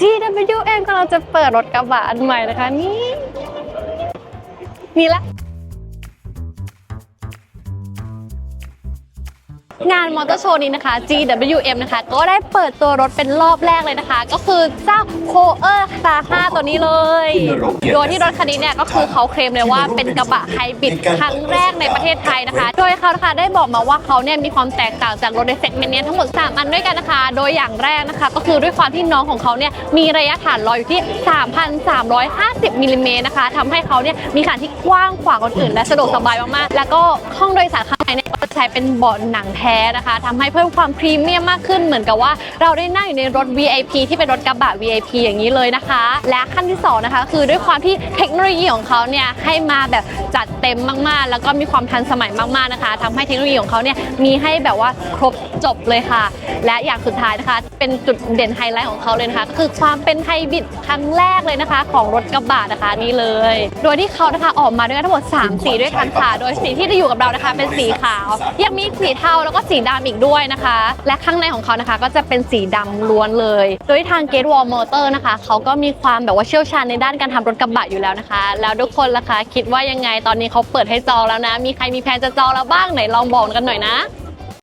GWM กำลังจะเปิดรถกระบะอันใหม่นะคะนี่นี่ละ งานมอเตอร์โชว์นี้นะคะ GWM นะคะ ก็ได้เปิดตัวรถเป็นรอบแรกเลยนะคะ ก็คือเจ้าโคเออร์คา5ตัวนี้เลย โดยที่รถคันนี้เนี่ยก็คือเขาเคลมเลยว่าเป็นกระบะไฮบริดครั้งแรกในประเทศไทยนะคะ โดยเขานะคะได้บอกมาว่าเขาเนี่ยมีความแตกต่างจากรถในเซกเมนต์นี้ทั้งหมด 3 อันด้วยกันนะคะ โดยอย่างแรกนะคะ ก็คือด้วยความที่น้องของเขาเนี่ยมีระยะฐานลอยอยู่ที่ 3,350มิลลิเมตรนะคะทำให้เขาเนี่ยมีขนาดที่กว้างขวางคนอื่น และสะดวกสบายมากๆ แล้วก็ห้องโดยสารายในเนี่ยก็จะใช้เป็นเบาะหนังแท้นะคะทำให้เพิ่มความพรีเมียมมากขึ้นเหมือนกับว่าเราได้นั่งอยู่ในรถ VIP ที่เป็นรถกระบะ VIP อย่างนี้เลยนะคะ และขั้นที่สองนะคะคือด้วยความที่เทคโนโลยีของเขาเนี่ยให้มาแบบ จัดเต็มมากๆ แล้วก็มีความทันสมัยมากๆนะคะทำให้เทคโนโลยีของเขาเนี่ยมีให้แบบว่าครบจบเลยค่ะ และอย่างสุดท้ายนะคะ เป็นจุดเด่นไฮไลท์ของเขาเลยนะคะก็คือความเป็นไฮบริดครั้งแรกเลยนะคะ ของรถกระบะนะคะนี่เลย โดยที่เขานะคะออกมาด้วยกันทั้งหมด3สีด้วยกันค่ะโดยสีที่จะอยู่กับเรานะคะ เป็นสีขาว ยังมีสีเทาแล้วก็สีดำอีกด้วยนะคะ และข้างในของเขานะคะก็จะเป็นสีดำล้วนเลย โดยทาง Gate Wall Motor นะคะเขาก็มีความแบบว่าเชี่ยวชาญในด้านการทำรถกระบะอยู่แล้วนะคะ แล้วทุกคนล่ะคะคิดว่ายังไงตอนนี้เขาเปิดให้จองแล้วนะ มีใครมีแผนจะจองแล้วบ้างไหนลองบอกกันหน่อยนะ